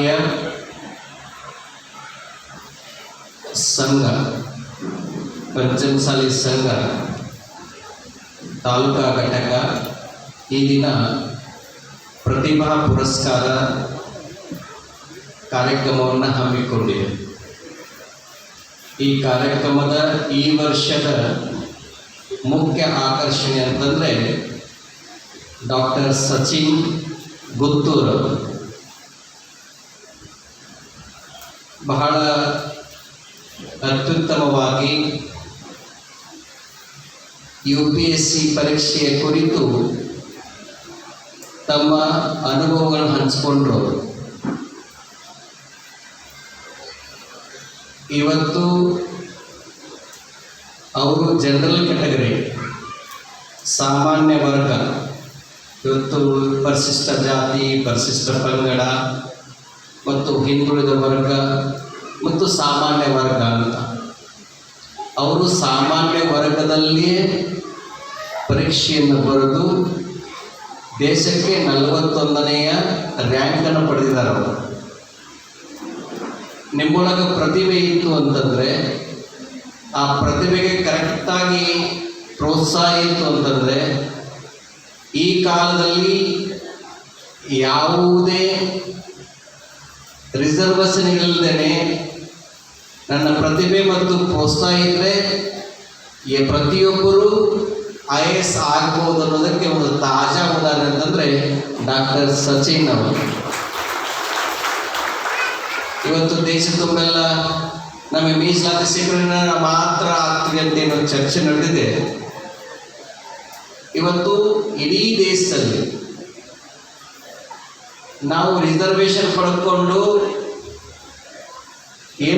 ಪಂಚಮಸಾಲಿಯ ಸಂಘ, ಪಂಚಮಸಾಲಿ ಸಂಘ, ತಾಲೂಕಾ ಘಟಕ ಈ ದಿನ ಪ್ರತಿಭಾ ಪುರಸ್ಕಾರ ಕಾರ್ಯಕ್ರಮವನ್ನು ಹಮ್ಮಿಕೊಂಡಿದೆ. ಈ ಕಾರ್ಯಕ್ರಮದ ಈ ವರ್ಷದ ಮುಖ್ಯ ಆಕರ್ಷಣೆ ಅಂತಂದರೆ ಡಾಕ್ಟರ್ ಸಚಿನ್ ಗುತ್ತೂರ್ ಅವರು. ಬಹಳ ಅತ್ಯುತ್ತಮವಾಗಿ ಯು ಪಿ ಎಸ್ ಸಿ ಪರೀಕ್ಷೆಯ ಕುರಿತು ತಮ್ಮ ಅನುಭವಗಳನ್ನು ಹಂಚಿಕೊಂಡ್ರು. ಇವತ್ತು ಅವರು ಜನರಲ್ ಕ್ಯಾಟಗರಿ ಸಾಮಾನ್ಯ ವರ್ಗ. ಇವತ್ತು ಪರಿಶಿಷ್ಟ ಜಾತಿ ಪರಿಶಿಷ್ಟ ಪಂಗಡ ಮತ್ತು ಹಿಂದುಳಿದ ವರ್ಗ ಮತ್ತು ಸಾಮಾನ್ಯ ವರ್ಗ ಅಂತ. ಅವರು ಸಾಮಾನ್ಯ ವರ್ಗದಲ್ಲಿಯೇ ಪರೀಕ್ಷೆಯನ್ನು ಬರೆದು ದೇಶಕ್ಕೆ ನಲವತ್ತೊಂದನೆಯ ರ್ಯಾಂಕನ್ನು ಪಡೆದಿದ್ದಾರೆ ಅವರು. ನಿಮ್ಮೊಳಗೆ ಪ್ರತಿಭೆ ಇತ್ತು ಅಂತಂದರೆ, ಆ ಪ್ರತಿಭೆಗೆ ಕರೆಕ್ಟಾಗಿ ಪ್ರೋತ್ಸಾಹ ಇತ್ತು ಅಂತಂದರೆ, ಈ ಕಾಲದಲ್ಲಿ ಯಾವುದೇ ರಿಸರ್ವೇಷನ್ಗಳಿಲ್ಲದೇ ನನ್ನ ಪ್ರತಿಭೆ ಮತ್ತು ಪ್ರೋತ್ಸಾಹ ಇದ್ದರೆ ಈ ಪ್ರತಿಯೊಬ್ಬರೂ ಐ ಎ ಎಸ್ ಆಗ್ಬೋದು ಅನ್ನೋದಕ್ಕೆ ಒಂದು ತಾಜಾ ಉದಾಹರಣೆ ಅಂತಂದರೆ ಡಾಕ್ಟರ್ ಸಚಿನ್ ಅವರು. ಇವತ್ತು ದೇಶ ತುಂಬೆಲ್ಲ ನಮಗೆ ಮೀಸಲಾತಿ ಸಿಕ್ಕರೆ ಮಾತ್ರ ಆಗ್ತೀವಿ ಅಂತ ಏನೋ ಚರ್ಚೆ ನಡೆದಿದೆ. ಇವತ್ತು ಇಡೀ ದೇಶದಲ್ಲಿ ನಾವು ರಿಸರ್ವೇಶನ್ ಪಡೆದುಕೊಂಡು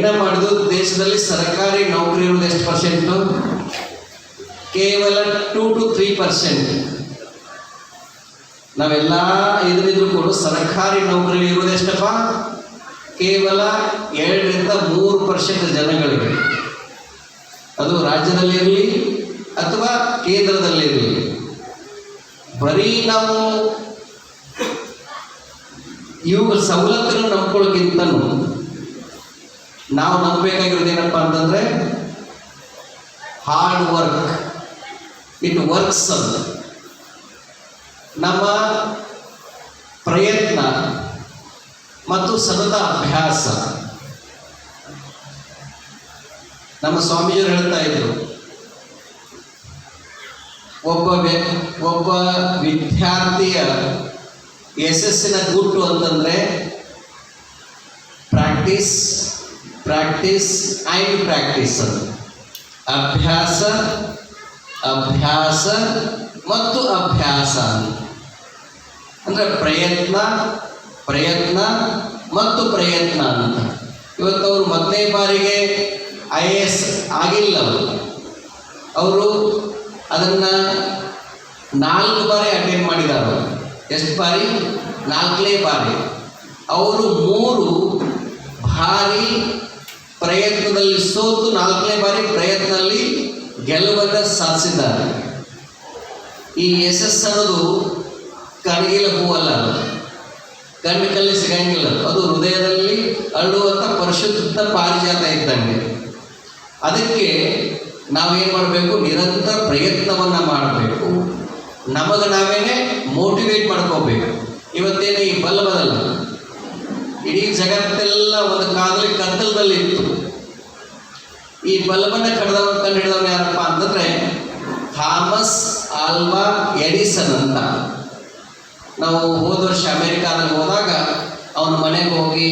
ಏನೇ ಮಾಡಿದ್ರು ದೇಶದಲ್ಲಿ ಸರ್ಕಾರಿ ನೌಕರಿ ಇರೋದು ಎಷ್ಟು ಪರ್ಸೆಂಟು ಕೇವಲ ಟೂ ಟು ತ್ರೀ ಪರ್ಸೆಂಟ್ ನಾವೆಲ್ಲ ಇದರಿದ್ರು ಕೂಡ ಸರ್ಕಾರಿ ನೌಕರಿ ಇರೋದು ಎಷ್ಟಪ್ಪ? ಕೇವಲ ಎರಡರಿಂದ ಮೂರು ಪರ್ಸೆಂಟ್ ಜನಗಳಿಗೆ. ಅದು ರಾಜ್ಯದಲ್ಲಿರಲಿ ಅಥವಾ ಕೇಂದ್ರದಲ್ಲಿರಲಿ ಬರೀ ನಾವು ಇವುಗಳ ಸವಲತ್ತನ್ನು ನಂಬ್ಕೊಳ್ಳೋಕ್ಕಿಂತನೂ ನಾವು ನಂಬಬೇಕಾಗಿರೋದು ಏನಪ್ಪ ಅಂತಂದ್ರೆ ಹಾರ್ಡ್ ವರ್ಕ್ ಇಟ್ ವರ್ಕ್ಸ್ ಅಂತ ನಮ್ಮ ಪ್ರಯತ್ನ ಮತ್ತು ಸತತ ಅಭ್ಯಾಸ. ನಮ್ಮ ಸ್ವಾಮೀಜಿಯವರು ಹೇಳ್ತಾ ಇದ್ರು, ಒಬ್ಬ ಒಬ್ಬ ವಿದ್ಯಾರ್ಥಿಯ ಯಶಸ್ಸಿನ ಗುಟ್ಟು ಅಂತಂದರೆ ಪ್ರಾಕ್ಟೀಸ್ ಪ್ರಾಕ್ಟೀಸ್ ಆ್ಯಂಡ್ ಪ್ರಾಕ್ಟೀಸ್ ಅಭ್ಯಾಸ ಅಭ್ಯಾಸ ಮತ್ತು ಅಭ್ಯಾಸ. ಅಂದರೆ ಪ್ರಯತ್ನ ಪ್ರಯತ್ನ ಮತ್ತು ಪ್ರಯತ್ನ ಅಂತ. ಇವತ್ತು ಅವರು ಮೊದಲನೇ ಬಾರಿಗೆ ಐ ಎ ಎಸ್ ಆಗಿಲ್ಲ ಅವರು ಅದನ್ನು ನಾಲ್ಕು ಬಾರಿ ಅಟೆಂಡ್ ಮಾಡಿದ್ದಾರೆ ಎಷ್ಟು ಬಾರಿ? ನಾಲ್ಕನೇ ಬಾರಿ. ಅವರು ಮೂರು ಭಾರಿ ಪ್ರಯತ್ನದಲ್ಲಿ ಸೋತು ನಾಲ್ಕನೇ ಬಾರಿ ಪ್ರಯತ್ನದಲ್ಲಿ ಗೆಲುವನ್ನು ಸಾಧಿಸಿದ್ದಾರೆ. ಈ ಯಶಸ್ಸು ಅನ್ನೋದು ಕಣಗಿಲ ಹೂವಲ್ಲ ಅದು. ಕಣ್ಣಿನಲ್ಲಿ ಸಿಗಂಗಿಲ್ಲ. ಅದು. ಹೃದಯದಲ್ಲಿ ಅಳ್ಳುವಂಥ ಪರಿಶುದ್ಧ ಪಾರಿಜಾತ ಇದ್ದಂಗೆ. ಅದಕ್ಕೆ ನಾವೇನು ಮಾಡಬೇಕು? ನಿರಂತರ ಪ್ರಯತ್ನವನ್ನು ಮಾಡಬೇಕು. ನಮಗೆ ನಾವೇನೇ ಮೋಟಿವೇಟ್ ಮಾಡ್ಕೋಬೇಕು. ಇವತ್ತೇನು ಈ ಬಲ್ಲಬದಲ್ಲ ಇಡೀ ಜಗತ್ತೆಲ್ಲ ಒಂದು ಕಾಲದಲ್ಲಿ ಕತ್ತಲದಲ್ಲಿ ಇತ್ತು. ಈ ಬಲ್ಬನ್ನ ಕಡ್ದವ್ ಕಂಡು ಹಿಡಿದವನು ಯಾರಪ್ಪ ಅಂತಂದ್ರೆ ಥಾಮಸ್ ಆಲ್ವಾ ಎಡಿಸನ್ ಅಂತ. ನಾವು ಹೋದ ವರ್ಷ ಅಮೆರಿಕಾದಲ್ಲಿ ಹೋದಾಗ ಅವನ ಮನೆಗೆ ಹೋಗಿ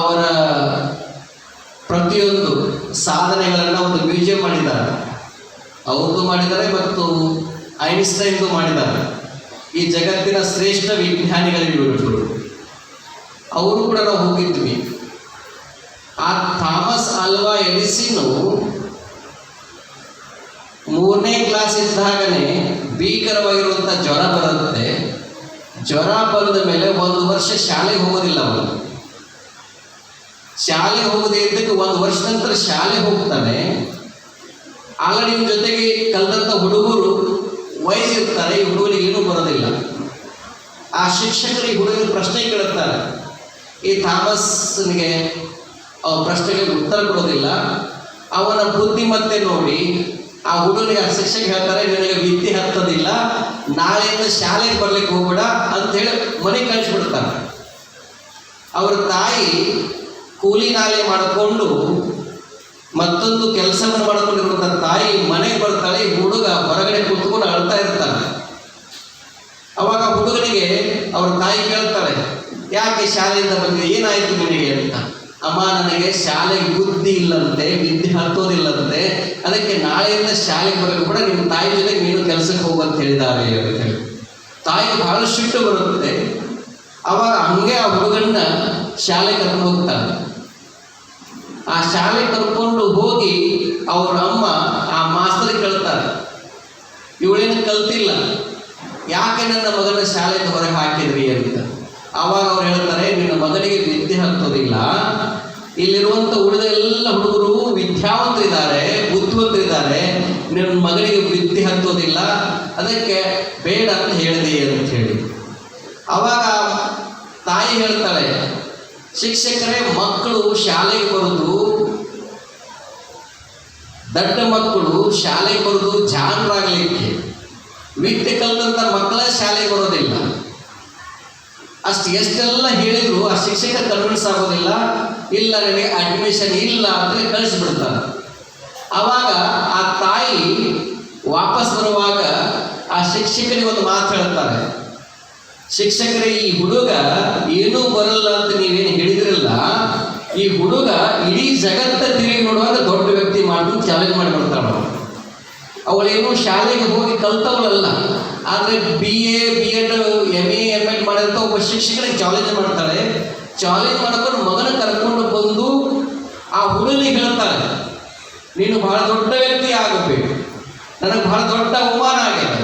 ಅವರ ಪ್ರತಿಯೊಂದು ಸಾಧನೆಗಳನ್ನು ಒಂದು ಮ್ಯೂಸಿಯಂ ಮಾಡಿದ್ದಾರೆ. ಅವ್ರದ್ದು ಮಾಡಿದ್ದಾರೆ ಮತ್ತು ಐನ್ಸ್ಟೈನ್ದು ಮಾಡಿದ್ದಾರೆ. ಈ ಜಗತ್ತಿನ ಶ್ರೇಷ್ಠ ವಿಜ್ಞಾನಿಗಳಿಗೆ ಅವರು ಕೂಡ ನಾವು ಹೋಗಿದ್ವಿ. ಆ ಥಾಮಸ್ ಅಲ್ವಾ ಎಡಿಸಿನು ಮೂರನೇ ಕ್ಲಾಸ್ ಇದ್ದಾಗನೇ ಭೀಕರವಾಗಿರುವಂಥ ಜ್ವರ ಬರುತ್ತೆ. ಜ್ವರ ಬಂದ ಮೇಲೆ ಒಂದು ವರ್ಷ ಶಾಲೆಗೆ ಹೋಗೋದಿಲ್ಲ ಅವನು. ಶಾಲೆಗೆ ಹೋಗದೆ ಇದ್ದಕ್ಕೆ ಒಂದು ವರ್ಷ ನಂತರ ಶಾಲೆ ಹೋಗ್ತಾನೆ. ಆಗ ನಿಮ್ಮ ಜೊತೆಗೆ ಕಲ್ತಂಥ ಹುಡುಗರು ವಯಸ್ಸಿರ್ತಾರೆ, ಈ ಹುಡುಗರಿಗೆ ಏನೂ ಬರೋದಿಲ್ಲ. ಆ ಶಿಕ್ಷಕರಿಗೆ ಹುಡುಗರು ಪ್ರಶ್ನೆ ಕೇಳುತ್ತಾರೆ ಈ ಥಾಮಸ್ನಿಗೆ ಪ್ರಶ್ನೆಗೆ ಉತ್ತರ ಕೊಡೋದಿಲ್ಲ. ಅವನ ಬುದ್ಧಿಮತ್ತೆ ನೋಡಿ, ಆ ಹುಡುಗನಿಗೆ ಶಿಕ್ಷಕ ಹೇಳ್ತಾರೆ, ನಿನಗೆ ವಿದ್ಯೆ ಹತ್ತೋದಿಲ್ಲ, ನಾಳೆಯಿಂದ ಶಾಲೆಗೆ ಬರ್ಲಿಕ್ಕೆ ಹೋಗ್ಬೇಡ ಅಂತ ಹೇಳಿ ಮನೆಗೆ ಕಳಿಸ್ಬಿಡ್ತಾರೆ. ಅವರ ತಾಯಿ ಕೂಲಿ ನಾಲೆ ಮಾಡಿಕೊಂಡು ಮತ್ತೊಂದು ಕೆಲಸವನ್ನು ಮಾಡಿಕೊಂಡಿರುವಂಥ ತಾಯಿ ಮನೆಗೆ ಬರ್ತಾಳೆ ಈ ಹುಡುಗ ಹೊರಗಡೆ ಕುತ್ಕೊಂಡು ಅಳ್ತಾ ಇರ್ತಾನೆ ಅವಾಗ ಹುಡುಗನಿಗೆ ಅವ್ರ ತಾಯಿ ಕೇಳ್ತಾಳೆ ಯಾಕೆ ಶಾಲೆಯಿಂದ ಬಂದಿದೆ ಏನಾಯ್ತು ನಿನಗೆ ಅಂತ? ಅಮ್ಮ, ನನಗೆ ಶಾಲೆಗೆ ಬುದ್ಧಿ ಇಲ್ಲಂತೆ ವಿದ್ಯೆ ಹತ್ತೋದಿಲ್ಲಂತೆ. ಅದಕ್ಕೆ ನಾಳೆಯಿಂದ ಶಾಲೆಗೆ ಬರಲು ಕೂಡ ನಿಮ್ಮ ತಾಯಿ ಜೊತೆಗೆ ನೀನು ಕೆಲಸಕ್ಕೆ ಹೋಗಂತ ಹೇಳಿದ್ದಾರೆ ಅಂತ ಹೇಳಿ ತಾಯಿ ಬಹಳ ಸಿಟ್ಟು ಬರುತ್ತೆ ಅವಾಗ ಹಂಗೆ ಆ ಹುಡುಗನ್ನ ಶಾಲೆ ಕರ್ಕೊಂಡು ಹೋಗ್ತಾನೆ. ಆ ಶಾಲೆ ಕರ್ಕೊಂಡು ಹೋಗಿ ಅವ್ರ ಅಮ್ಮ ಆ ಮಾಸ್ತರ್ ಕೇಳ್ತಾರೆ ಇವಳೇನು ಕಲ್ತಿಲ್ಲ? ಯಾಕೆ ನನ್ನ ಮಗನ ಶಾಲೆಯಿಂದ ಹೊರಗೆ ಹಾಕಿದ್ರಿ? ಅಂತ. ಆವಾಗ ಅವ್ರು ಹೇಳ್ತಾರೆ, ನಿನ್ನ ಮಗನಿಗೆ ವಿದ್ಯೆ ಹತ್ತೋದಿಲ್ಲ. ಇಲ್ಲಿರುವಂಥ ಉಳಿದ ಎಲ್ಲ ಹುಡುಗರು ವಿದ್ಯಾವಂತರಿದ್ದಾರೆ, ಬುದ್ಧಿವಂತರಿದ್ದಾರೆ. ನಿನ್ನ ಮಗನಿಗೆ ವಿದ್ಯೆ ಹತ್ತೋದಿಲ್ಲ. ಅದಕ್ಕೆ ಬೇಡ ಅಂತ ಹೇಳಿದೆ ಅಂತ ಹೇಳಿ. ಅವಾಗ ತಾಯಿ ಹೇಳ್ತಾಳೆ, ಶಿಕ್ಷಕರೇ, ಮಕ್ಕಳು ಶಾಲೆಗೆ ಬರೋದು, ದಡ್ಡ ಮಕ್ಕಳು ಶಾಲೆಗೆ ಬರೋದು ಜಾಣರಾಗಲಿಕ್ಕೆ ವಿದ್ಯೆ ಕಲಿತಂಥ ಮಕ್ಕಳೇ ಶಾಲೆಗೆ ಬರೋದಿಲ್ಲ. ಅಷ್ಟು ಎಷ್ಟೆಲ್ಲ ಹೇಳಿದ್ರು, ಆ ಶಿಕ್ಷಕ ಕನ್ವಿನ್ಸ್ ಆಗೋದಿಲ್ಲ ಇಲ್ಲ, ನನಗೆ ಅಡ್ಮಿಷನ್ ಇಲ್ಲ ಅಂದರೆ ಕಳಿಸ್ಬಿಡ್ತಾರೆ. ಆವಾಗ ಆ ತಾಯಿ ವಾಪಸ್ ಬರುವಾಗ ಆ ಶಿಕ್ಷಕರಿಗೆ ಒಂದು ಮಾತು ಹೇಳ್ತಾರೆ. ಶಿಕ್ಷಕರೇ, ಈ ಹುಡುಗ ಏನೂ ಬರಲ್ಲ ಅಂತ ನೀವೇನು ಹೇಳಿದ್ರಲ್ಲ. ಈ ಹುಡುಗ ಇಡೀ ಜಗತ್ತ ತಿರುಗಿ ನೋಡುವಾಗ ದೊಡ್ಡ ವ್ಯಕ್ತಿ ಮಾಡ್ಕೊಂಡು ಚಾಲೆಂಜ್ ಮಾಡಿ ಬರ್ತಾಳ ಅವಳೇನು ಶಾಲೆಗೆ ಹೋಗಿ ಕಲ್ತವಳಲ್ಲ. ಆದರೆ B A B Ed M A M Ed ಮಾಡಿದಂಥ ಒಬ್ಬ ಶಿಕ್ಷಕರಿಗೆ ಚಾಲೆಂಜ್ ಮಾಡ್ತಾಳೆ. ಚಾಲೆಂಜ್ ಮಾಡ್ಕೊಂಡು ಮಗನ ಕರ್ಕೊಂಡು ಬಂದು ಆ ಹುಡುಗನಿಗೆ ಹೇಳ್ತಾಳೆ, ನೀನು ಬಹಳ ದೊಡ್ಡ ವ್ಯಕ್ತಿ ಆಗಬೇಕು. ನನಗೆ ಬಹಳ ದೊಡ್ಡ ಅವಮಾನ ಆಗಿದೆ.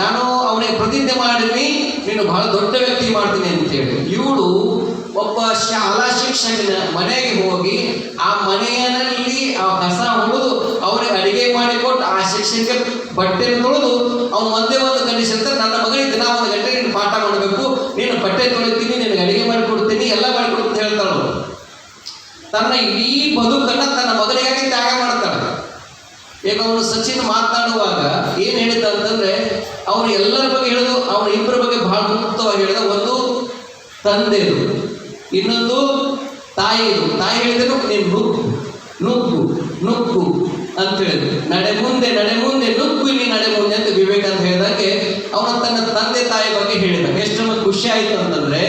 ನಾನು ಅವನಿಗೆ ಪ್ರತಿಜ್ಞೆ ಮಾಡಿದ್ವಿ ನೀನು ಬಹಳ ದೊಡ್ಡ ವ್ಯಕ್ತಿ ಮಾಡ್ತೀನಿ ಅಂತೇಳಿ. ಇವಳು ಒಬ್ಬ ಶಾಲಾ ಶಿಕ್ಷಕನ ಮನೆಗೆ ಹೋಗಿ ಆ ಮನೆಯಲ್ಲಿ ಆ ಕಸ ಹೊಡೆದು ಅವ್ರಿಗೆ ಅಡಿಗೆ ಮಾಡಿಕೊಟ್ಟು ಆ ಶಿಕ್ಷಕ ಬಟ್ಟೆ ತೊಳೆದು ಅವನು ಒಂದೇ ಒಂದು ಕಂಡೀಷನ್ ನನ್ನ ಮಗನಿಗೆ ದಿನ ಒಂದು ಗಂಟೆ ನೀನು ಪಾಠ ಮಾಡಬೇಕು, ನೀನು ಬಟ್ಟೆ ತೊಳಿತೀನಿ, ನಿನಗೆ ಅಡಿಗೆ ಮಾಡಿಕೊಡ್ತೀನಿ ಎಲ್ಲ ಮಾಡಿಕೊಡ್ತೀನಿ ಹೇಳ್ತಾಳು ತನ್ನ ಇಡೀ ಬದುಕನ್ನ ತನ್ನ ಮಗನಿಗಾಗಿ ತ್ಯಾಗ ಮಾಡ್ತಾಳೆ. ಈಗ ಅವನು ಸಚಿನ್ ಮಾತಾಡುವಾಗ ಏನು ಹೇಳಿದ ಅಂತಂದ್ರೆ ಅವನು ಎಲ್ಲರ ಬಗ್ಗೆ ಹೇಳಿದು ಅವನ ಇಬ್ಬರ ಬಗ್ಗೆ ಬಹಳ ಮುಕ್ತವಾಗಿ ಹೇಳಿದ ಒಂದು ತಂದೆದು. ಇನ್ನೊಂದು ತಾಯಿದು ತಾಯಿ ಹೇಳಿದ್ರು ನೀನು ನುಗ್ಗು ನುಗ್ಗು ನುಗ್ಗು ಅಂತ ಹೇಳಿದ್ರು. ನಡೆ ಮುಂದೆ ನಡೆ ಮುಂದೆ ನುಗ್ಗು ಇಲ್ಲಿ ನಡೆ ಮುಂದೆ ಅಂತ ವಿವೇಕಾನಂದ ಹೇಳಿದಾಗೆ ಅವನು ತನ್ನ ತಂದೆ ತಾಯಿ ಬಗ್ಗೆ ಹೇಳಿದ. ಎಷ್ಟು ಖುಷಿ ಆಯ್ತು ಅಂತಂದ್ರೆ,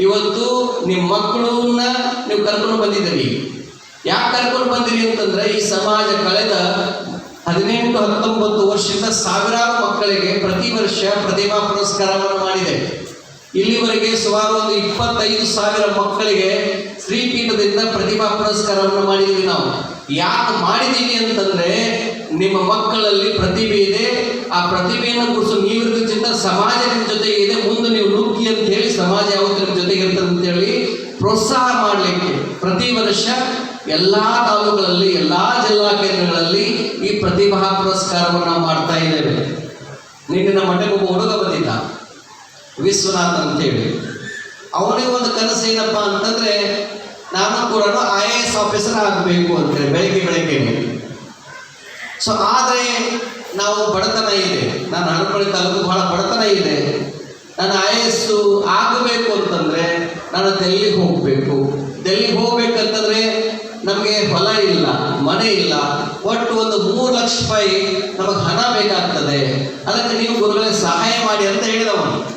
ಇವತ್ತು ನಿಮ್ಮ ಮಕ್ಕಳನ್ನ ನೀವು ಕರ್ಕೊಂಡು ಬಂದಿದ್ದೀರಿ. ಯಾಕೆ ಕರ್ಕೊಂಡು ಬಂದಿರಿ ಅಂತಂದ್ರೆ, ಈ ಸಮಾಜ ಕಳೆದ ಹದಿನೆಂಟು, ಹತ್ತೊಂಬತ್ತು ವರ್ಷದಿಂದ ಸಾವಿರಾರು ಮಕ್ಕಳಿಗೆ ಪ್ರತಿ ವರ್ಷ ಪ್ರತಿಭಾ ಪುರಸ್ಕಾರವನ್ನು ಮಾಡಿದೆ. ಇಲ್ಲಿವರೆಗೆ ಸುಮಾರು ಒಂದು ಇಪ್ಪತ್ತೈದು ಸಾವಿರ ಮಕ್ಕಳಿಗೆ ಶ್ರೀಪೀಠದಿಂದ ಪ್ರತಿಭಾ ಪುರಸ್ಕಾರವನ್ನು ಮಾಡಿದ್ದೀವಿ ನಾವು. ಯಾಕೆ ಮಾಡಿದ್ದೀವಿ ಅಂತಂದ್ರೆ, ನಿಮ್ಮ ಮಕ್ಕಳಲ್ಲಿ ಪ್ರತಿಭೆ ಇದೆ. ಆ ಪ್ರತಿಭೆಯನ್ನು ಕುರಿತು ನೀವಿರೋದ್ರ ಚಿಂತ ಸಮಾಜ ನಿಮ್ಮ ಜೊತೆ ಇದೆ. ಮುಂದೆ ನೀವು ನುಗ್ಗಿ ಅಂತ ಹೇಳಿ, ಸಮಾಜ ಯಾವತ್ತು ನಿಮ್ಮ ಜೊತೆಗೆ ಇರ್ತದೆ ಅಂತೇಳಿ ಪ್ರೋತ್ಸಾಹ ಮಾಡಲಿಕ್ಕೆ ಪ್ರತಿ ವರ್ಷ ಎಲ್ಲ ತಾಲೂಕುಗಳಲ್ಲಿ, ಎಲ್ಲ ಜಿಲ್ಲಾ ಕೇಂದ್ರಗಳಲ್ಲಿ ಈ ಪ್ರತಿಭಾ ಪುರಸ್ಕಾರವನ್ನು ಮಾಡ್ತಾ ಇದ್ದೇವೆ. ನಿನ್ನೆ ನಮ್ಮ ಮಠಕ್ಕೆ ಹುಡುಗ ಬಂದಿದ್ದ. ವಿಶ್ವನಾಥ್ ಅಂತೇಳಿ ಅವನಿಗೆ ಒಂದು ಕನಸು ಏನಪ್ಪ ಅಂತಂದ್ರೆ, ನಾನು ಕೂಡ ಐ ಎ ಎಸ್ ಆಫೀಸರ್ ಆಗಬೇಕು ಅಂತೇಳಿ, ಬೆಳಗ್ಗೆ ಬೆಳಗ್ಗೆ ಸೊ ಆದರೆ ನಾವು ಬಡತನ ಇದೆ. ನಾನು ಅನುಕೂಲ ತಾಲೂಕು ಬಹಳ ಬಡತನ ಇದೆ. ನಾನು ಐ ಎಸ್ ಆಗಬೇಕು ಅಂತಂದ್ರೆ, ನಾನು ದೆಲ್ಲಿಗೆ ಹೋಗಬೇಕು. ದೆಲ್ಲಿಗೆ ಹೋಗ್ಬೇಕಂತಂದ್ರೆ ನಮಗೆ ಹೊಲ ಇಲ್ಲ, ಮನೆ ಇಲ್ಲ. ಒಟ್ಟು ಒಂದು ಮೂರು ಲಕ್ಷ ರೂಪಾಯಿ ನಮಗೆ ಹಣ ಬೇಕಾಗ್ತದೆ. ಅದಕ್ಕೆ ನೀವು ಗುರುಗಳಿಗೆ ಸಹಾಯ ಮಾಡಿ ಅಂತ ಹೇಳಿದವನು.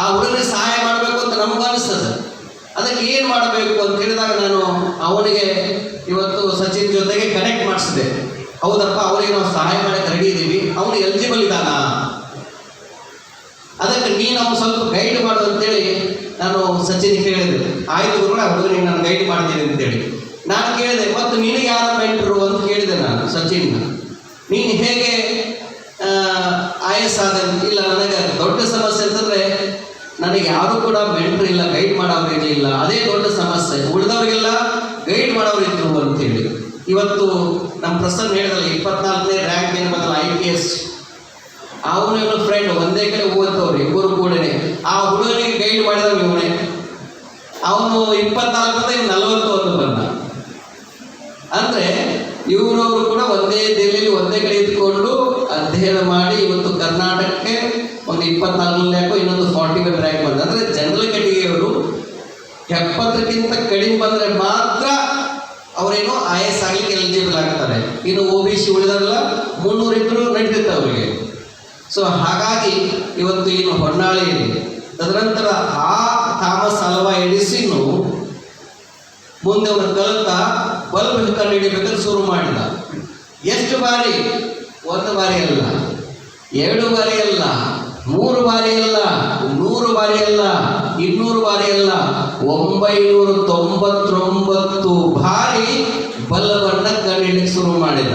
ಆ ಹುಡುಗನಿಗೆ ಸಹಾಯ ಮಾಡಬೇಕು ಅಂತ ನಮ್ಗೆ ಅನಿಸ್ತದೆ. ಅದಕ್ಕೆ ಏನು ಮಾಡಬೇಕು ಅಂತ ಹೇಳಿದಾಗ ನಾನು ಅವನಿಗೆ ಇವತ್ತು ಸಚಿನ್ ಜೊತೆಗೆ ಕನೆಕ್ಟ್ ಮಾಡಿಸಿದೆ. ಹೌದಪ್ಪ, ಅವರಿಗೆ ನಾವು ಸಹಾಯ ಮಾಡಕ್ಕೆ ರೆಡಿ ಇದ್ದೀವಿ ಅವನು ಎಲಿಜಿಬಲ್ ಇದ್ದಾನ. ಅದಕ್ಕೆ ನೀನು ಅವ್ನು ಸ್ವಲ್ಪ ಗೈಡ್ ಮಾಡು ಅಂತೇಳಿ ನಾನು ಸಚಿನ್ ಕೇಳಿದೆ ಆಯ್ತು ಆ ಹುಡುಗನಿಗೆ ನಾನು ಗೈಡ್ ಮಾಡ್ತೀನಿ ಅಂತೇಳಿ. ನಾನು ಕೇಳಿದೆ, ಮತ್ತು ನಿನಗೆ ಯಾರ ಮೆಂಟ್ರು ಅಂತ ಕೇಳಿದೆ ನಾನು ಸಚಿನ್ ನೀನು ಹೇಗೆ ಎಸ್ ಆದ ಇಲ್ಲ ನನಗೆ ದೊಡ್ಡ ಸಮಸ್ಯೆ ಅಂತಂದ್ರೆ ನನಗೆ ಯಾರು ಕೂಡ ಮೆಂಟ್ರ್ ಇಲ್ಲ, ಗೈಡ್ ಮಾಡೋರು ಇರಲಿಲ್ಲ ಅದೇ ದೊಡ್ಡ ಸಮಸ್ಯೆ. ಉಳಿದವರಿಗೆಲ್ಲ ಗೈಡ್ ಮಾಡೋರು ಇದ್ರು ಅಂತೇಳಿ. ಇವತ್ತು ನಮ್ಮ ಪ್ರಸನ್ನ ಹೇಳಿದಲ್ಲ ಇಪ್ಪತ್ನಾಲ್ಕನೇ ರ್ಯಾಂಕ್ ಏನು ಬಂದಲ್ಲ ಐ ಪಿ ಎಸ್ ಅವನು ಫ್ರೆಂಡ್ ಒಂದೇ ಕಡೆ ಓದ್ತವ್ರು ಇಬ್ಬರು ಕೂಡನೆ. ಆ ಹುಡುಗನಿಗೆ ಗೈಡ್ ಮಾಡಿದವ ಇವನೇ. ಅವನು ಇಪ್ಪತ್ನಾಲ್ಕರಿಂದ ಇವ್ ನಲವತ್ತೊಂದು ಬಂದ. ಅಂದ್ರೆ ಇವರವರು ಕೂಡ ಒಂದೇ ದೆಹಲಿಯಲ್ಲಿ ಒಂದೇ ಕಡೆ ಇದ್ಕೊಂಡು ಅಧ್ಯಯನ ಮಾಡಿ ಇವತ್ತು ಕರ್ನಾಟಕಕ್ಕೆ ಒಂದು ಇಪ್ಪತ್ನಾಲ್ಕರಲ್ಲಿ ಯಾಕೋ ಇನ್ನೊಂದು ಫಾರ್ಟಿ ರ್ಯಾಂಕ್ ಬಂದ ಅಂದ್ರೆ ಜನರಲ್ ಎಪ್ಪತ್ತಕ್ಕಿಂತ ಕಡಿಮೆ ಬಂದ್ರೆ ಮಾತ್ರ ಅವರೇನು ಐ ಎಸ್ ಆಗ್ಲಿಕ್ಕೆ ಎಲಿಜಿಬಲ್ ಆಗ್ತಾರೆ. ಇನ್ನು ಒ ಬಿ ಸಿ ಉಳಿದಾರಲ್ಲ ಮುನ್ನೂರು ಇದ್ರು ನಡೀತೈತೆ ಅವರಿಗೆ. ಸೊ ಹಾಗಾಗಿ ಇವತ್ತು ಏನು ಹೊನ್ನಾಳಿಯಲ್ಲಿ ತದನಂತರ ಆ ಥಾಮಸ್ ಅಲ್ವಾ ಎಡಿಸಿನ್ನು ಮುಂದೆ ಅವರು ಕಲಿತ ಬಲ್ಬ್ ಕಂಡು ಹಿಡಿಬೇಕಾದ್ರೆ ಶುರು ಮಾಡಿದ. ಎಷ್ಟು ಬಾರಿ? ಒಂದು ಬಾರಿ ಅಲ್ಲ. ಎರಡು ಬಾರಿ ಅಲ್ಲ. ಮೂರು ಬಾರಿ ಅಲ್ಲ, ನೂರು ಬಾರಿ ಅಲ್ಲ, ಇನ್ನೂರು ಬಾರಿ ಅಲ್ಲ ಒಂಬೈನೂರ ತೊಂಬತ್ತೊಂಬತ್ತು ಬಾರಿ ಬಲ್ಬನ್ನ ಕಂಡುಹಿಡಿಯಕ್ಕೆ ಶುರು ಮಾಡಿದ.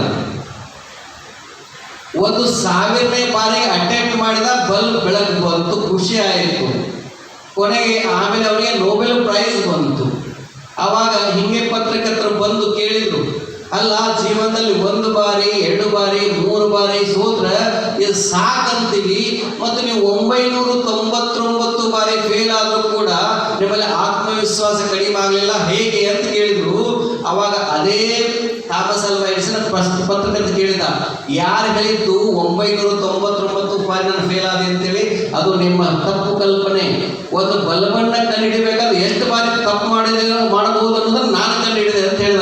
ಒಂದು ಸಾವಿರನೇ ಬಾರಿ ಅಟೆಂಪ್ಟ್ ಮಾಡಿದ ಬಲ್ಬ್ ಬೆಳಕು ಬಂತು, ಖುಷಿ ಆಯಿತು. ಕೊನೆಗೆ ಆಮೇಲೆ ಅವನಿಗೆ ನೋಬೆಲ್ ಪ್ರೈಸ್ ಬಂತು. ಆವಾಗ ಹಿಂಗೆ ಪತ್ರಕರ್ತರು ಬಂದು ಕೇಳಿದ್ರು ಅಲ್ಲ, ಜೀವನದಲ್ಲಿ ಒಂದು ಬಾರಿ, ಎರಡು ಬಾರಿ, ಮೂರು ಬಾರಿ ಸೋದ್ರೆ ಇದು ಸಾಕಂತೀವಿ. ಮತ್ತು ನೀವು ಒಂಬೈನೂರ ತೊಂಬತ್ತೊಂಬತ್ತು ಬಾರಿ ಫೇಲ್ ಆದರೂ ಕೂಡ ನಿಮ್ಮಲ್ಲಿ ಆತ್ಮವಿಶ್ವಾಸ ಕಡಿಮೆ ಆಗಲಿಲ್ಲ. ಹೇಗೆ ಅಂತ ಕೇಳಿದ್ರು. ಅವಾಗ ಅದೇ ಥಾಮಸ್ ಅಲ್ವಾ ಎಡಿಸನ್ ಪತ್ರಕರ್ತ ಕೇಳಿದ. ಯಾರು ಹೇಳಿದ್ದು ಒಂಬೈನೂರ ತೊಂಬತ್ತೊಂಬತ್ತು ಬಾರಿ ನಾನು ಫೇಲ್ ಆದೆ ಅಂತೇಳಿ? ಅದು ನಿಮ್ಮ ತಪ್ಪು ಕಲ್ಪನೆ. ಒಂದು ಬಲವನ್ನ ಕಂಡುಹಿಡಿಬೇಕಾದ್ರೆ ಎಷ್ಟು ಬಾರಿ ತಪ್ಪು ಮಾಡಿದೆ, ಮಾಡಬಹುದು ಅನ್ನೋದನ್ನ ನಾನು ಕಂಡುಹಿಡಿದೆ ಅಂತ ಹೇಳಿದ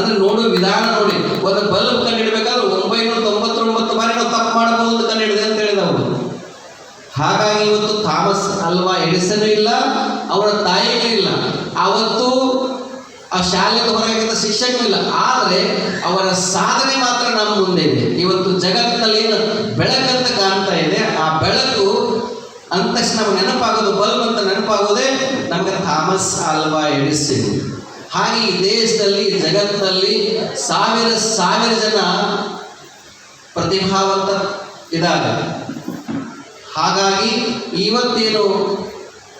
ಅಂದ್ರೆ ನೋಡುವ ವಿಧಾನ ನೋಡಿ. ಒಂದು ಬಲ್ಬ್ ಕಂಡುಹಿಡಬೇಕಾದ್ರೆ ಒಂಬೈನೂರ ತೊಂಬತ್ತೊಂಬತ್ತು ಬಾರಿ ನಾವು ತಪ್ಪು ಮಾಡಬಹುದು ಅಂತ ಕಂಡುಹಿಡಿದೆ ಅಂತ ಹೇಳಿದವರು. ಹಾಗಾಗಿ ಇವತ್ತು ಥಾಮಸ್ ಅಲ್ವಾ ಎಡಿಸನ್ ಇಲ್ಲ, ಅವರ ತಾಯಿಗೂ ಇಲ್ಲ. ಅವತ್ತು ಆ ಶಾಲೆಗೆ ಹೊರಗಿದ್ದ ಶಿಕ್ಷಕ ಇಲ್ಲ. ಆದರೆ ಅವರ ಸಾಧನೆ ಮಾತ್ರ ನಮ್ಮ ಮುಂದೆ ಇದೆ. ಇವತ್ತು ಜಗತ್ತಿನಲ್ಲಿ ಏನು ಬೆಳಕಂತ ಕಾಣ್ತಾ ಇದೆ, ಆ ಬೆಳಕು ನಮ್ಗೆ ನೆನಪಾಗೋದು, ಬಲ್ಬ್ ಅಂತ ನೆನಪಾಗೋದೇ ನಮಗೆ ಥಾಮಸ್ ಅಲ್ವಾ ಎಡಿಸಿನ್. ಹಾಗೆ ಈ ದೇಶದಲ್ಲಿ ಜಗತ್ತಿನಲ್ಲಿ ಸಾವಿರ ಸಾವಿರ ಜನ ಪ್ರತಿಭಾವಂತ ಇದ್ದಾರೆ. ಹಾಗಾಗಿ ಇವತ್ತೇನು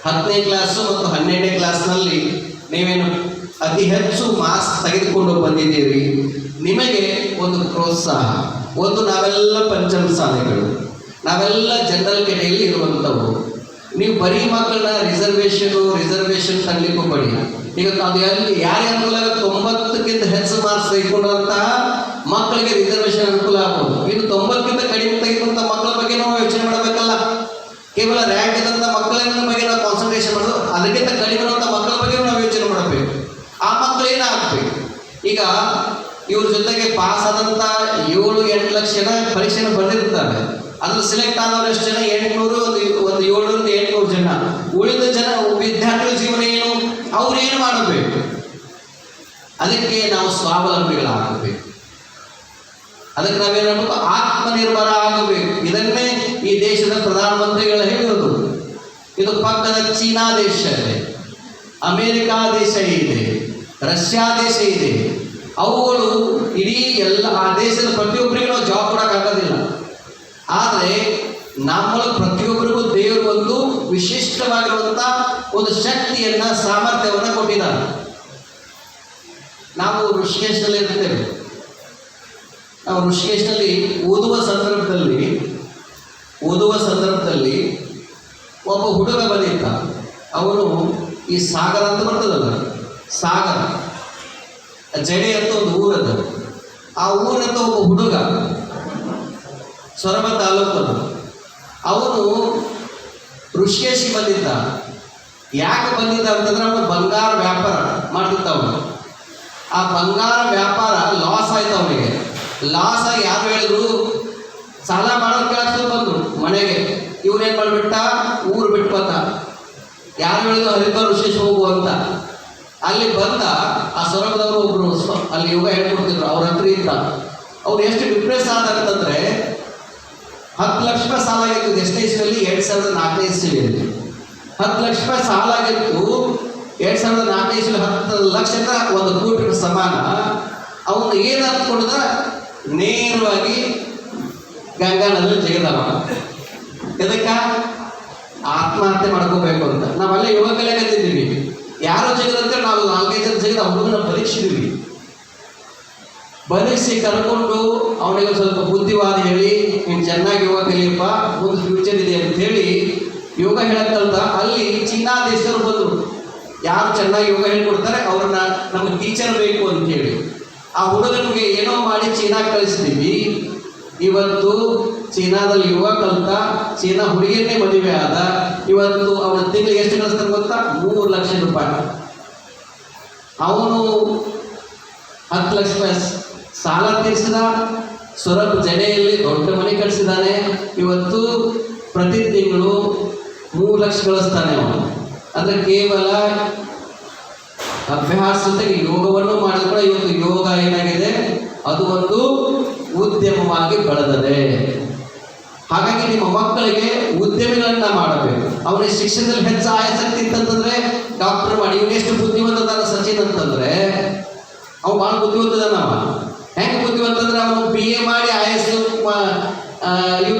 ಹತ್ತನೇ ಕ್ಲಾಸು ಮತ್ತು ಹನ್ನೆರಡನೇ ಕ್ಲಾಸ್ನಲ್ಲಿ ನೀವೇನು ಅತಿ ಹೆಚ್ಚು ಮಾರ್ಕ್ಸ್ ತೆಗೆದುಕೊಂಡು ಬಂದಿದ್ದೀರಿ. ನಿಮಗೆ ಒಂದು ಪ್ರೋತ್ಸಾಹ, ಒಂದು ನಾವೆಲ್ಲ ಪಂಚಮ ಸಾಧನೆಗಳು ನಾವೆಲ್ಲ ಜನರಲ್ ಕೆಟೆಯಲ್ಲಿ ಇರುವಂಥವು. ನೀವು ಬರೀ ಮಕ್ಕಳನ್ನ ರಿಸರ್ವೇಷನು ರಿಸರ್ವೇಷನ್ ತರಲಿಕ್ಕೂ ಹೋಗಬೇಡಿ ಈಗ ಅದು ಎಲ್ಲಿ ಯಾರೇ ಅನುಕೂಲ ತೊಂಬತ್ತಕ್ಕಿಂತ ಹೆಚ್ಚು ಮಾರ್ಕ್ಸ್ ತೆಗೆದುಕೊಂಡಂತಹ ಮಕ್ಕಳಿಗೆ ರಿಸರ್ವೇಷನ್ ಅನುಕೂಲ ಆಗ್ಬೋದು. ಇನ್ನು ತೊಂಬತ್ತಕ್ಕಿಂತ ಕಡಿಮೆ ತೆಗೆದುಕೊಂಡ ಮಕ್ಕಳ ಬಗ್ಗೆ ನಾವು ಯೋಚನೆ ಮಾಡಬೇಕಲ್ಲ. ಕೇವಲ ರ್ಯಾಂಕ್ ಇದ್ದಂಥ ಮಕ್ಕಳ ಬಗ್ಗೆ ನಾವು ಕಾನ್ಸಂಟ್ರೇಷನ್ ಮಾಡೋದು, ಅದಕ್ಕಿಂತ ಕಡಿಮೆ ಇರುವಂಥ ಮಕ್ಕಳ ಬಗ್ಗೆ ನಾವು ಯೋಚನೆ ಮಾಡಬೇಕು. ಆ ಮಕ್ಕಳು ಏನಾಗಬೇಕು? ಈಗ ಇವ್ರ ಜೊತೆಗೆ ಪಾಸ್ ಆದಂಥ ಏಳು, ಎಂಟು ಲಕ್ಷ ಜನ ಪರೀಕ್ಷೆನ ಬರೆದಿರ್ತಾರೆ ಅದ್ರಲ್ಲಿ ಸೆಲೆಕ್ಟ್ ಆದವರು ಎಷ್ಟು ಜನ? ಎಂಟುನೂರು, ಒಂದು ಒಂದು ಏಳ್ನೂರಿಂದ ಎಂಟುನೂರು ಜನ. ಉಳಿದ ಜನ ವಿದ್ಯಾರ್ಥಿಗಳ ಜೀವನ ಏನು ಅವ್ರು ಏನು ಮಾಡಬೇಕು ಅದಕ್ಕೆ ನಾವು ಸ್ವಾವಲಂಬಿಗಳಾಗಬೇಕು. ಅದಕ್ಕೆ ನಾವೇನಬೇಕು ಆತ್ಮನಿರ್ಭರ ಆಗಬೇಕು. ಇದನ್ನೇ ಈ ದೇಶದ ಪ್ರಧಾನಮಂತ್ರಿಗಳು ಹೇಳಿರೋದು. ಇದು ಪಕ್ಕದ ಚೀನಾ ದೇಶ ಇದೆ. ಅಮೇರಿಕಾ ದೇಶ ಇದೆ. ರಷ್ಯಾ ದೇಶ ಇದೆ. ಅವುಗಳು ಇಡೀ ಎಲ್ಲ ಆ ದೇಶದ ಪ್ರತಿಯೊಬ್ಬರಿಗೂ ನಾವು ಜಾಬ್ ಕೊಡೋಕ್ಕಾಗೋದಿಲ್ಲ ಆದರೆ ನಮ್ಮಲ್ಲಿ ಒಂದು ವಿಶಿಷ್ಟವಾಗಿರುವಂಥ ಒಂದು ಶಕ್ತಿಯನ್ನ, ಸಾಮರ್ಥ್ಯವನ್ನು ಕೊಟ್ಟಿದ್ದಾರೆ. ನಾವು ಋಷಿಕೇಶ್ನಲ್ಲಿ ಇರ್ತೇವೆ. ನಾವು ಋಷಿಕೇಶ್ನಲ್ಲಿ ಓದುವ ಸಂದರ್ಭದಲ್ಲಿ ಓದುವ ಸಂದರ್ಭದಲ್ಲಿ ಒಬ್ಬ ಹುಡುಗ ಬಂದಿದ್ದ. ಅವನು ಈ ಸಾಗರ ಅಂತ ಬರ್ತದಲ್ಲ, ಸಾಗರ. ಜಡೆ ಅಂತ ಒಂದು ಊರದ್ದು ಆ ಊರಂತ ಒಬ್ಬ ಹುಡುಗ, ಸೊರಬ ತಾಲೂಕದ ಅವನು ಋಷಿಕೇಶಿಗೆ ಬಂದಿದ್ದ. ಯಾಕೆ ಬಂದಿದ್ದ ಅಂತಂದ್ರೆ ಅವನು ಬಂಗಾರ ವ್ಯಾಪಾರ ಮಾಡ್ತಿದ್ದ ಅವನು ಆ ಬಂಗಾರ ವ್ಯಾಪಾರ ಲಾಸ್ ಆಯ್ತು ಅವನಿಗೆ. ಲಾಸ್ ಆಗಿ ಯಾರು ಹೇಳಿದ್ರು, ಸಾಲ ಮಾಡೋದು ಕೇಳಕ್ಕೆ ಬಂದ್ರು ಮನೆಗೆ. ಇವನೇನ್ ಮಾಡ್ಬಿಟ್ಟ? ಊರು ಬಿಟ್ಟು ಬಂದ. ಯಾರು ಹೇಳಿದ್ರು? ಹರಿದ್ವಾರ ವಿಶೇಷ ಹೋಗು ಅಂತ. ಅಲ್ಲಿ ಬಂದ, ಆ ಸೊರಗದವರು ಒಬ್ರು ಅಲ್ಲಿ ಯೋಗ ಹೇಳ್ಕೊಡ್ತಿದ್ರು. ಅವ್ರ ಹತ್ರ ಇದ್ದ. ಅವ್ರು ಎಷ್ಟು ಡಿಪ್ರೆಸ್ ಆದ ಅಂತಂದ್ರೆ ಹತ್ತು ಲಕ್ಷ ರೂಪಾಯಿ ಸಾಲ ಆಗಿತ್ತು. ಎಷ್ಟನೇ ಇಸ್ವಿಯಲ್ಲಿ ಎರಡು ಸಾವಿರದ ನಾಲ್ಕನೇ ಇಸ್ವಿಯಲ್ಲಿ ಹತ್ತು ಲಕ್ಷ ರೂಪಾಯಿ ಸಾಲ ಆಗಿತ್ತು. ಎರಡು ಸಾವಿರದ ನಾಲ್ಕನೇ ಇಸ್ವಿಯಲ್ಲಿ ಹತ್ತು ಲಕ್ಷದ ಒಂದು ಕೋಟಿ ಸಮಾನ. ಅವನು ಏನು ಕೊಡ್ದ? ನೇರವಾಗಿ ಗಂಗಾ ನದಿಯಲ್ಲಿ ಎದಕ್ಕೆ? ಆತ್ಮಹತ್ಯೆ ಮಾಡ್ಕೋಬೇಕು ಅಂತ. ನಾವೆಲ್ಲ ಯೋಗ ಕಲೆ ಕಲಿತಿದ್ದೀವಿ ಯಾರೋ ಜಿಗದಂತೆ ನಾವು ನಾಲ್ಕೈದು ಜನ ಜಿಗದ ಹುಡುಗನ ಪರೀಕ್ಷಿದ್ವಿ ಬರೀಸಿ ಕರ್ಕೊಂಡು ಅವನಿಗೆ ಸ್ವಲ್ಪ ಬುದ್ಧಿವಾದ ಹೇಳಿ, ನೀನು ಚೆನ್ನಾಗಿ ಯೋಗ ಕಲಿಯಪ್ಪ ಒಂದು ಫ್ಯೂಚರ್ ಇದೆ ಅಂತ ಹೇಳಿ ಯೋಗ ಹೇಳತ್ತಲ್ದ ಅಲ್ಲಿ ಚೀನಾ ದೇಶದವ್ರು ಬಂದರು. ಯಾರು ಚೆನ್ನಾಗಿ ಯೋಗ ಹೇಳ್ಕೊಡ್ತಾರೆ, ಅವ್ರನ್ನ ನಮಗೆ ಟೀಚರ್ ಬೇಕು ಅಂತ ಹೇಳಿ. ಆ ಹುಡುಗನಿಗೆ ಏನೋ ಮಾಡಿ ಚೀನಾ ಕಳಿಸ್ತೀವಿ. ಇವತ್ತು ಚೀನಾದಲ್ಲಿ ಯುವ ಕಲಿತ, ಚೀನಾ ಹುಡುಗಿಯನ್ನೇ ಮದುವೆ ಆದ, ಇವತ್ತು ಅವನ ತಿಂಗಳಿಗೆ ಎಷ್ಟು ಕಳಿಸ್ತಾನೆ ಗೊತ್ತಾ? ಮೂರು ಲಕ್ಷ ರೂಪಾಯಿ. ಅವನು ಹತ್ತು ಲಕ್ಷ ರೂಪಾಯಿ ಸಾಲ ತೀರಿಸಿದ ಸೊರಬ್ ಜಡೆಯಲ್ಲಿ ದೊಡ್ಡ ಮನೆ ಕಳಿಸಿದ್ದಾನೆ ಇವತ್ತು ಪ್ರತಿ ತಿಂಗಳು ಮೂರು ಲಕ್ಷ ಗಳಿಸ್ತಾನೆ ಅವನು. ಅಂದರೆ ಕೇವಲ ಅಭ್ಯಾಸ ಜೊತೆಗೆ ಯೋಗವನ್ನು ಮಾಡಿದ್ರೆ ಇವತ್ತು ಯೋಗ ಏನಾಗಿದೆ? ಅದು ಒಂದು ಉದ್ಯಮವಾಗಿ ಬೆಳೆದದೆ. ಹಾಗಾಗಿ ನಿಮ್ಮ ಮಕ್ಕಳಿಗೆ ಉದ್ಯಮಿಗಳನ್ನ ಮಾಡಬೇಕು. ಅವನಿಗೆ ಶಿಕ್ಷಣದಲ್ಲಿ ಹೆಚ್ಚು ಆಸಕ್ತಿ ಇತ್ತಂತಂದ್ರೆ ಡಾಕ್ಟರ್ ಮಾಡಿ ಇವನೆಷ್ಟು ಎಷ್ಟು ಬುದ್ಧಿವಂತದಾನ ಸಚಿನ್ ಅಂತಂದ್ರೆ ಅವ ಭಾಳ ಬುದ್ಧಿವಂತದ ಅವ ಹೆಂಗೆ ಬುದ್ಧಿವಂತ ಅಂದ್ರೆ ಅವನು ಬಿ ಎ ಮಾಡಿ I S U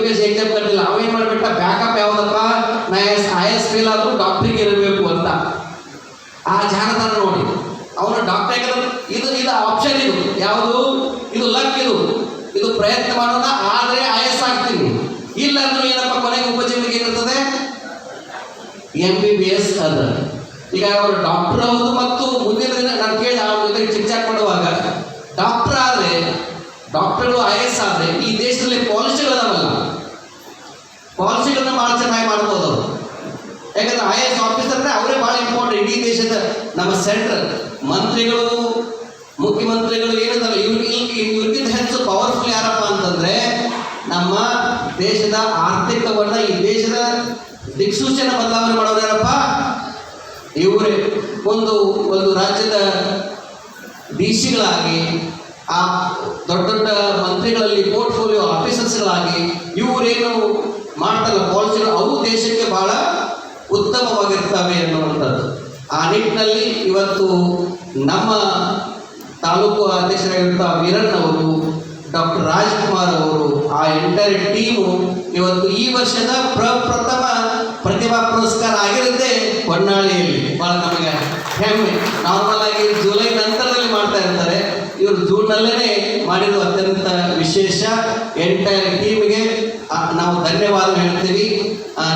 P S exam ಕಟ್ಟಿಲ್ಲ. ಅವ ಏನು ಮಾಡ್ಬಿಟ್ಟ ಬ್ಯಾಕಪ್ ಯಾವುದಪ್ಪ? ನಾ ಎಸ್ ಐ ಎಸ್ ಫೇಲ್ ಆದರೂ ಡಾಕ್ಟ್ರಿಗೆ ಇರಬೇಕು ಅಂತ. ಆ ಜಾಣತನ ನೋಡಿ. ಅವನು ಡಾಕ್ಟರ್ ಇದು ಇದು ಆಪ್ಷನ್ ಇದು. ಯಾವುದು? ಇದು ಲಕ್ ಇದು. ಇದು ಪ್ರಯತ್ನ ಮಾಡೋಣ, ಆದರೆ ಐ ಎಸ್ ಆಗ್ತೀನಿ. ಇಲ್ಲ ಅಂದ್ರೆ ಏನಪ್ಪ, ಕೊನೆಗೆ ಉಪಜೀವನಿಗೆ ಏನಿರ್ತದೆ ಎಂ ಬಿ ಬಿ ಎಸ್ ಅದ. ಈಗ ಅವರು ಡಾಕ್ಟರ್ ಹೌದು ಮತ್ತು ಮುಂದಿನ ದಿನ, ನಾನು ಕೇಳಿ ಅವ್ರ ಜೊತೆ ಚಿಕ್ಚಾಕ್ ಮಾಡುವಾಗ ಡಾಕ್ಟರ್ ಆದರೆ, ಡಾಕ್ಟರ್ಗಳು ಐ ಎಸ್ ಆದರೆ ಈ ದೇಶದಲ್ಲಿ ಪಾಲಿಸಿಗಳದಾವಲ್ಲ. ಪಾಲಿಸಿಗಳನ್ನ ಭಾಳ ಚೆನ್ನಾಗಿ ಮಾಡ್ಬೋದು ಅವರು. ಯಾಕಂದ್ರೆ ಐ ಎಸ್ ಆಫೀಸರ್ನೇ ಅವರೇ ಭಾಳ ಇಂಪಾರ್ಟೆಂಟ್ ಇಡೀ ದೇಶದ ನಮ್ಮ ಸೆಂಟ್ರಲ್ ಮಂತ್ರಿಗಳು, ಮುಖ್ಯಮಂತ್ರಿಗಳು ಏನಿದಾರೆ ಇವ್ರಿಗೆ ಇವ್ರಿಗಿಂತ ಹೆಚ್ಚು ಪವರ್ಫುಲ್ ಯಾರಪ್ಪ ಅಂತಂದ್ರೆ, ನಮ್ಮ ದೇಶದ ಆರ್ಥಿಕವನ್ನ ಈ ದೇಶದ ದಿಕ್ಸೂಚನೆ ಬದಲಾವಣೆ ಮಾಡೋರು ಯಾರಪ್ಪ? ಇವರೇ. ಒಂದು ಒಂದು ರಾಜ್ಯದ ಡಿ ಸಿಗಳಾಗಿ ಆ ದೊಡ್ಡ ದೊಡ್ಡ ಮಂತ್ರಿಗಳಲ್ಲಿ, ಪೋರ್ಟ್ಫೋಲಿಯೋ ಆಫೀಸರ್ಸ್ಗಳಾಗಿ, ಇವರೇನು ಮಾಡ್ತಾರಲ್ಲ ಪಾಲಿಸಿಗಳು, ಅವು ದೇಶಕ್ಕೆ ಬಹಳ ಉತ್ತಮವಾಗಿರ್ತವೆ ಅನ್ನುವಂಥದ್ದು ಆ ನಿಟ್ಟಿನಲ್ಲಿ ಇವತ್ತು ನಮ್ಮ ತಾಲೂಕು ಅಧ್ಯಕ್ಷರಾಗಿರುವಂಥ ವೀರಣ್ಣ ಅವರು, ಡಾಕ್ಟರ್ ರಾಜ್ಕುಮಾರ್ ಅವರು, ಆ ಎಂಟೈರ್ ಟೀಮು ಇವತ್ತು ಈ ವರ್ಷದ ಪ್ರಪ್ರಥಮ ಪ್ರತಿಭಾ ಪುರಸ್ಕಾರ ಆಗಿರುತ್ತೆ ಹೊನ್ನಾಳಿಯಲ್ಲಿ. ಭಾಳ ನಮಗೆ ಹೆಮ್ಮೆ. ನಾರ್ಮಲ್ ಆಗಿ ಜುಲೈ ಇವರು ಜೂನ್ನಲ್ಲೇ ಮಾಡಿರೋ ಅತ್ಯಂತ ವಿಶೇಷ ಎಂಟೈರ್ ಟೀಮ್ಗೆ ನಾವು ಧನ್ಯವಾದ ಹೇಳ್ತೀವಿ.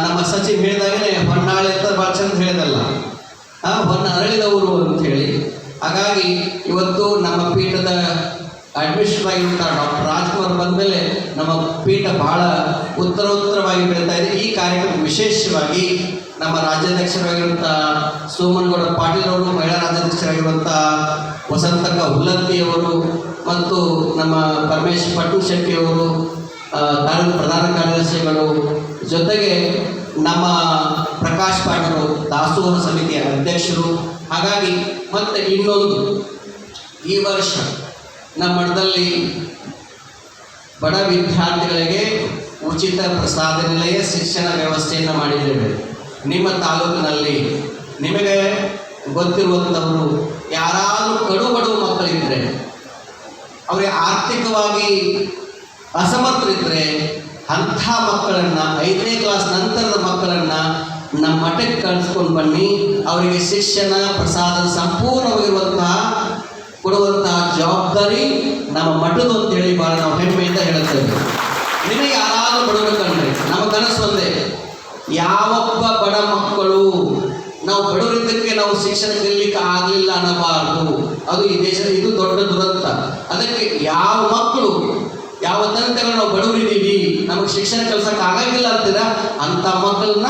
ನಮ್ಮ ಸಚಿವ ಹೇಳಿದಾಗಲೇ ಹೊನ್ನಾಳಿ ಅಂತ ಭಾಳ ಚಂದ ಹೇಳಿದಲ್ಲ. ಹೊನ್ನ, ಅರಳಿದವರು ಅಂತ ಹೇಳಿ. ಹಾಗಾಗಿ ಇವತ್ತು ನಮ್ಮ ಪೀಠದ ಅಡ್ಮಿಷನ್ ಆಗಿರುವಂಥ ಡಾಕ್ಟರ್ ರಾಜ್ಕುಮಾರ್ ಬಂದಮೇಲೆ ನಮ್ಮ ಪೀಠ ಬಹಳ ಉತ್ತರೋತ್ತರವಾಗಿ ಬೆಳೀತಾ ಇದೆ. ಈ ಕಾರ್ಯಕ್ರಮ ವಿಶೇಷವಾಗಿ ನಮ್ಮ ರಾಜ್ಯಾಧ್ಯಕ್ಷರಾಗಿರುವಂಥ ಸೋಮನಗೌಡ ಪಾಟೀಲ್ ಅವರು, ಮಹಿಳಾ ರಾಜ್ಯಾಧ್ಯಕ್ಷರಾಗಿರುವಂಥ ವಸಂತಕ್ಕ ಹುಲ್ಲತ್ತಿಯವರು ಮತ್ತು ನಮ್ಮ ಪರಮೇಶ್ ಪಟ್ಟು ಶೆಟ್ಟಿಯವರು ಕಾರ್ಯ ಪ್ರಧಾನ ಕಾರ್ಯದರ್ಶಿಗಳು ಜೊತೆಗೆ ನಮ್ಮ ಪ್ರಕಾಶ್ ಪಾಟೀಲ್ ದಾಸೋಹ ಸಮಿತಿಯ ಅಧ್ಯಕ್ಷರು. ಹಾಗಾಗಿ ಮತ್ತೆ ಇನ್ನೊಂದು, ಈ ವರ್ಷ ನಮ್ಮ ಮಠದಲ್ಲಿ ಬಡ ವಿದ್ಯಾರ್ಥಿಗಳಿಗೆ ಉಚಿತ ಪ್ರಸಾದ ನಿಲಯ ಶಿಕ್ಷಣ ವ್ಯವಸ್ಥೆಯನ್ನು ಮಾಡಿದ್ದೇವೆ. ನಿಮ್ಮ ತಾಲೂಕಿನಲ್ಲಿ ನಿಮಗೆ ಗೊತ್ತಿರುವಂಥವರು ಯಾರಾದರೂ ಕಡು ಬಡವ ಮಕ್ಕಳಿದ್ರೆ, ಅವರಿಗೆ ಆರ್ಥಿಕವಾಗಿ ಅಸಮರ್ಥರಿದ್ದರೆ ಅಂಥ ಮಕ್ಕಳನ್ನು ಐದನೇ ಕ್ಲಾಸ್ ನಂತರದ ಮಕ್ಕಳನ್ನು ನಮ್ಮ ಮಠಕ್ಕೆ ಕಳಿಸ್ಕೊಂಡು ಬನ್ನಿ. ಅವರಿಗೆ ಶಿಕ್ಷಣ ಪ್ರಸಾದ ಸಂಪೂರ್ಣವಾಗಿರುವಂತಹ, ಕೊಡುವಂತಹ ಜವಾಬ್ದಾರಿ ನಮ್ಮ ಮಠದ್ದು ಅಂತೇಳಿ ಭಾಳ ನಾವು ಹೆಮ್ಮೆಯಿಂದ ಹೇಳುತ್ತೇವೆ. ನಿಮಗೆ ಯಾರಾದರೂ ಬಡವರು ಕಂಡ್ರೆ, ನಮ್ಮ ಕನಸು ಒಂದೇ, ಯಾವೊಬ್ಬ ಬಡ ಮಕ್ಕಳು ನಾವು ಬಡವರಿದ್ದಕ್ಕೆ ನಾವು ಶಿಕ್ಷಣ ಕಲಿಲಿಕ್ಕೆ ಆಗಲಿಲ್ಲ ಅನ್ನಬಾರದು. ಅದು ಈ ದೇಶದ ಇದು ದೊಡ್ಡ ದುರಂತ. ಅದಕ್ಕೆ ಯಾವ ಮಕ್ಕಳು, ಯಾವ ತಂದೆಗಳು ನಾವು ಬಡವರಿದ್ದೀವಿ, ನಮಗೆ ಶಿಕ್ಷಣ ಕಲಿಸಕ್ಕೆ ಆಗಂಗಿಲ್ಲ ಅಂತೀರ? ಅಂಥ ಮಕ್ಕಳನ್ನ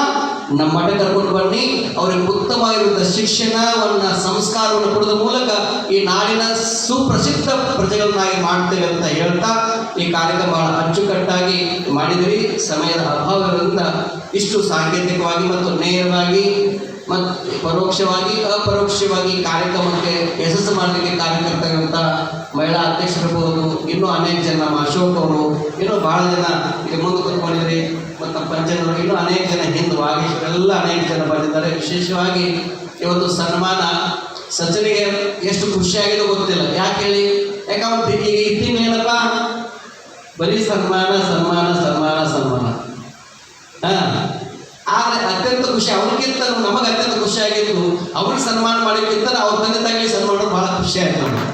ನಮ್ಮ ಮಠ ಕರ್ಕೊಂಡು ಬನ್ನಿ. ಅವರಿಗೆ ಉತ್ತಮವಾಗಿರುವಂಥ ಶಿಕ್ಷಣವನ್ನ, ಸಂಸ್ಕಾರವನ್ನು ಕೊಡೋದ್ರ ಮೂಲಕ ಈ ನಾಡಿನ ಸುಪ್ರಸಿದ್ಧ ಪ್ರಜೆಗಳನ್ನಾಗಿ ಮಾಡ್ತೇವೆ ಅಂತ ಹೇಳ್ತಾ ಈ ಕಾರ್ಯಕ್ರಮ ಬಹಳ ಅಚ್ಚುಕಟ್ಟಾಗಿ ಮಾಡಿದಿರಿ. ಸಮಯದ ಅಭಾವದಿಂದ ಇಷ್ಟು ಸಾಂಕೇತಿಕವಾಗಿ ಮತ್ತು ನೇರವಾಗಿ ಮತ್ತು ಪರೋಕ್ಷವಾಗಿ, ಅಪರೋಕ್ಷವಾಗಿ ಕಾರ್ಯಕ್ರಮಕ್ಕೆ ಯಶಸ್ಸು ಮಾಡಲಿಕ್ಕೆ ಕಾರ್ಯಕರ್ತರಂತ ಮಹಿಳಾ ಅಧ್ಯಕ್ಷರಬಹುದು ಇನ್ನೂ ಅನೇಕ ಜನ, ನಮ್ಮ ಅಶೋಕ್ ಅವರು, ಇನ್ನೂ ಭಾಳ ಜನ ಇಲ್ಲಿ ಮುಂದೆ ಕೂತ್ಕೊಂಡಿದ್ರಿ ಮತ್ತು ನಮ್ಮ ಪಂಚನವರು ಇನ್ನೂ ಅನೇಕ ಜನ ಹಿಂದೂ ಎಲ್ಲ ಅನೇಕ ಜನ ಬಂದಿದ್ದಾರೆ. ವಿಶೇಷವಾಗಿ ಇವತ್ತು ಸನ್ಮಾನ ಸಚಿನಿಗೆ ಎಷ್ಟು ಖುಷಿಯಾಗಿದೆ ಗೊತ್ತಿಲ್ಲ. ಯಾಕೆ ಹೇಳಿ? ಯಾಕಂದ್ರೆ ಈಗ ತಿಂಗಳು ಏನಪ್ಪ? ಬರೀ ಸನ್ಮಾನ ಸನ್ಮಾನ ಸನ್ಮಾನ ಸನ್ಮಾನ. ಹಾ. ಆದ್ರೆ ಅತ್ಯಂತ ಖುಷಿ. ಅವ್ರಿಗಿಂತ ನಮಗೆ ಅತ್ಯಂತ ಖುಷಿ ಆಗಿತ್ತು ಅವ್ರಿಗೆ ಸನ್ಮಾನ ಮಾಡೋಕ್ಕಿಂತ ಅವ್ರ ತಂದೆ ತಾಯಿಗೆ ಸನ್ಮಾನ ಬಹಳ ಖುಷಿ ಆಯ್ತು ನಮಗೆ.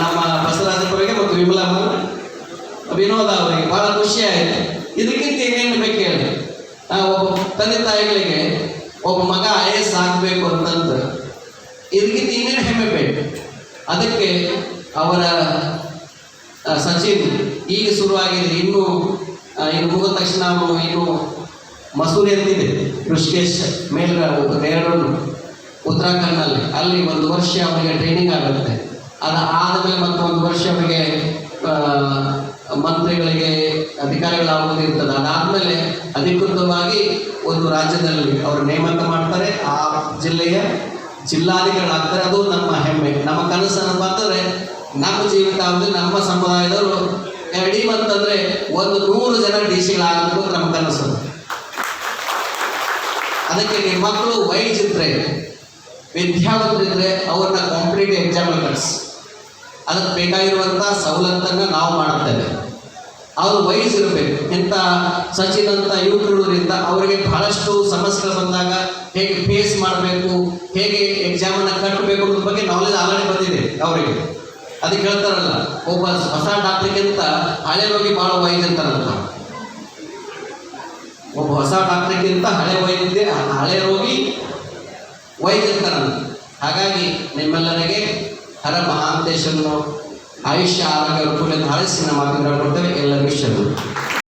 ನಮ್ಮ ಬಸವರಾಜಪ್ಪರಿಗೆ ಮತ್ತು ವಿಮಲಮ್ಮ ವಿನೋದ ಅವರಿಗೆ ಬಹಳ ಖುಷಿ ಆಯಿತು. ಇದಕ್ಕಿಂತ ಏನೇನು ಬೇಕು ಹೇಳಿ? ಒಬ್ಬ ತಂದೆ ತಾಯಿಗಳಿಗೆ ಒಬ್ಬ ಮಗ ಐ ಎಸ್ ಆಗಬೇಕು ಇನ್ನೇನು ಹೆಮ್ಮೆ ಬೇಕು? ಅದಕ್ಕೆ ಅವರ ಸಚಿನ್ ಈಗ ಶುರುವಾಗಿದೆ. ಇನ್ನು ಇನ್ನು ಮುಗಿದ ತಕ್ಷಣ ಅವನು ಇನ್ನು ಮಸೂರಿ ಅಂತಿದೆ. ಋಷಿಕೇಶ್ ಮೇಲ್ ನೇರಳು ಉತ್ತರಾಖಂಡ್ನಲ್ಲಿ ಅಲ್ಲಿ ಒಂದು ವರ್ಷ ಅವರಿಗೆ ಟ್ರೈನಿಂಗ್ ಆಗುತ್ತೆ. ಅದು ಆದಮೇಲೆ ಮತ್ತೆ ಒಂದು ವರ್ಷ ಅವರಿಗೆ ಮಂತ್ರಿಗಳಿಗೆ ಮಂತ್ರಿಗಳಿಗೆ ಅಧಿಕಾರಿಗಳಾಗುವುದು ಇರ್ತದೆ. ಅದಾದಮೇಲೆ ಅಧಿಕೃತವಾಗಿ ಒಂದು ರಾಜ್ಯದಲ್ಲಿ ಅವರು ನೇಮಕ ಮಾಡ್ತಾರೆ. ಆ ಜಿಲ್ಲೆಯ ಜಿಲ್ಲಾಧಿಕಾರಿಗಳಾಗ್ತಾರೆ. ಅದು ನಮ್ಮ ಹೆಮ್ಮೆ. ನಮ್ಮ ಕನಸನ್ನು ಬಂದರೆ ನಮ್ಮ ಜೀವಿತ ಜೀವಿತಾವಧಿ ನಮ್ಮ ಸಮುದಾಯದವರು ಡಿ ಅಂತಂದ್ರೆ ಒಂದು ನೂರು ಜನ ಡಿ ಸಿಗಳಾಗಬೇಕು ನಮ್ಮ ಕನಸು. ಅದಕ್ಕೆ ನಿಮ್ಮ ಮಕ್ಕಳು ವೈಜ್ ಇದ್ರೆ ವಿದ್ಯಾವಂತರಿದ್ರೆ ಅವ್ರನ್ನ ಕಾಂಪಿಟೇಟಿವ್ ಎಕ್ಸಾಮ್ ಕಳಿಸಿ. ಅದಕ್ಕೆ ಬೇಕಾಗಿರುವಂಥ ಸವಲತ್ತನ್ನು ನಾವು ಮಾಡುತ್ತೇವೆ ಅವರು ವಯಸ್ಸು ಇರಬೇಕು. ಸಚಿನ್ ಅಂತ ಯುವಕರುಗಳಿಂದ ಅವರಿಗೆ ಬಹಳಷ್ಟು ಸಮಸ್ಯೆಗಳು ಬಂದಾಗ ಹೇಗೆ ಫೇಸ್ ಮಾಡಬೇಕು, ಹೇಗೆ ಎಕ್ಸಾಮನ್ನು ಕಟ್ಟಬೇಕು ಅನ್ನೋದ್ರ ಬಗ್ಗೆ ನಾಲೆಜ್ ಆಲ್ರೆಡಿ ಬಂದಿದೆ ಅವರಿಗೆ. ಅದಕ್ಕೆ ಹೇಳ್ತಾರಲ್ಲ, ಒಬ್ಬ ಹೊಸ ಡಾಕ್ಟ್ರಿಗಿಂತ ಹಳೆ ರೋಗಿ ಭಾಳ ವೈದ್ಯ ಅಂತಾರಂತ ಒಬ್ಬ ಹೊಸ ಡಾಕ್ಟ್ರಿಗಿಂತ ಹಳೆ ವೈದ್ಯ ಹಳೆ ರೋಗಿ ವೈದ್ಯ ಅಂತಾರಂತ ಹಾಗಾಗಿ ನಿಮ್ಮೆಲ್ಲರಿಗೆ ಹರ ಮಹಾಂತೇಶನ್ನು ಆಯುಷ್ಯ, ಆರೋಗ್ಯ ಅನುಕೂಲ ಹಾರಿಸಿ ನಮ್ಮ ಮಾತುಗಳನ್ನು ಕೊಡ್ತೇವೆ ಎಲ್ಲರಿಗೂ ಶರಣು.